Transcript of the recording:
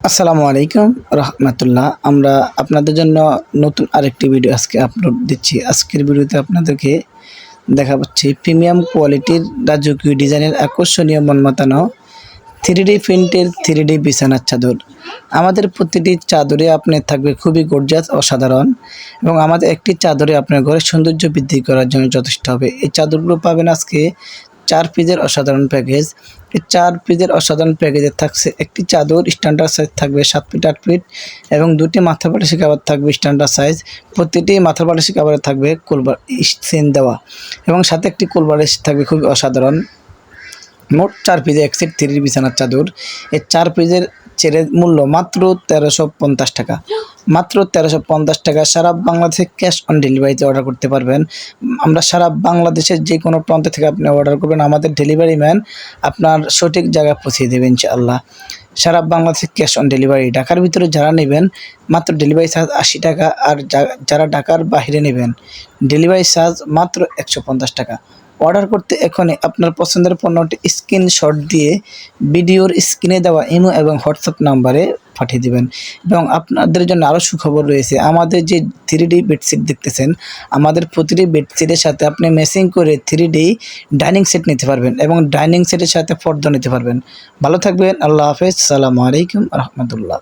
আসসালামু আলাইকুম রহমতুল্লাহ। আমরা আপনাদের জন্য নতুন আরেকটি ভিডিও আজকে আপলোড দিচ্ছি। আজকের ভিডিওতে আপনাদেরকে দেখা পাচ্ছি প্রিমিয়াম কোয়ালিটির রাজকীয় ডিজাইনের আকর্ষণীয় মন মাতানো থ্রি ডি প্রিন্টের থ্রি ডি বিছানার চাদর। আমাদের প্রতিটি চাদরে আপনার থাকবে খুবই গর্জাস অসাধারণ এবং আমাদের একটি চাদরে আপনার ঘরের সৌন্দর্য বৃদ্ধি করার জন্য যথেষ্ট হবে। এই চাদরগুলো পাবেন আজকে চার পিজের অসাধারণ প্যাকেজ। এই চার পিজের অসাধারণ প্যাকেজে থাকছে একটি চাদর স্ট্যান্ডার্ড সাইজ থাকবে সাত ফিট আট ফিট এবং দুটি মাথা পাটাশি কাবার থাকবে স্ট্যান্ডার্ড সাইজ প্রতিটি মাথা পাটাশি কাবারে থাকবে কোলবার সেন দেওয়া এবং সাথে একটি কোলবার থাকবে খুবই অসাধারণ। মোট চার পিজে এক সেট থ্রির বিছানার চাদর। এই চার পিজের ছেড়ে মূল্য মাত্র তেরোশো পঞ্চাশ টাকা। মাত্র তেরোশো পঞ্চাশ টাকা সারা বাংলাদেশে ক্যাশ অন ডেলিভারিতে অর্ডার করতে পারবেন। আমরা সারা বাংলাদেশের যে কোনো প্রান্ত থেকে আপনি অর্ডার করবেন। আমাদের ডেলিভারি ম্যান আপনার সঠিক জায়গায় পৌঁছে দেবেন ইনশাআল্লাহ। সারা বাংলাদেশে ক্যাশ অন ডেলিভারি। ঢাকার ভিতরে যারা নেবেন, মাত্র ডেলিভারি চার্জ আশি টাকা। আর যারা ঢাকার বাইরে নেবেন ডেলিভারি চার্জ মাত্র একশো পঞ্চাশ টাকা। অর্ডার করতে এখনই আপনার পছন্দের পণ্যটি স্ক্রিনশট দিয়ে ভিডিওর স্ক্রিনে দেওয়া ইমো এবং হোয়াটসঅ্যাপ নাম্বারে পাঠিয়ে দিবেন। এবং আপনাদের জন্য আরও সুখবর রয়েছে, আমাদের যে থ্রি ডি বেডশিট দেখতেছেন, আমাদের প্রতিটি বেডশিটের সাথে আপনি মেসিং করে থ্রি ডি ডাইনিং সেট নিতে পারবেন এবং ডাইনিং সেটের সাথে পর্দা নিতে পারবেন। ভালো থাকবেন, আল্লাহ হাফেজ, সালামু আলাইকুম রহমতুল্লাহ।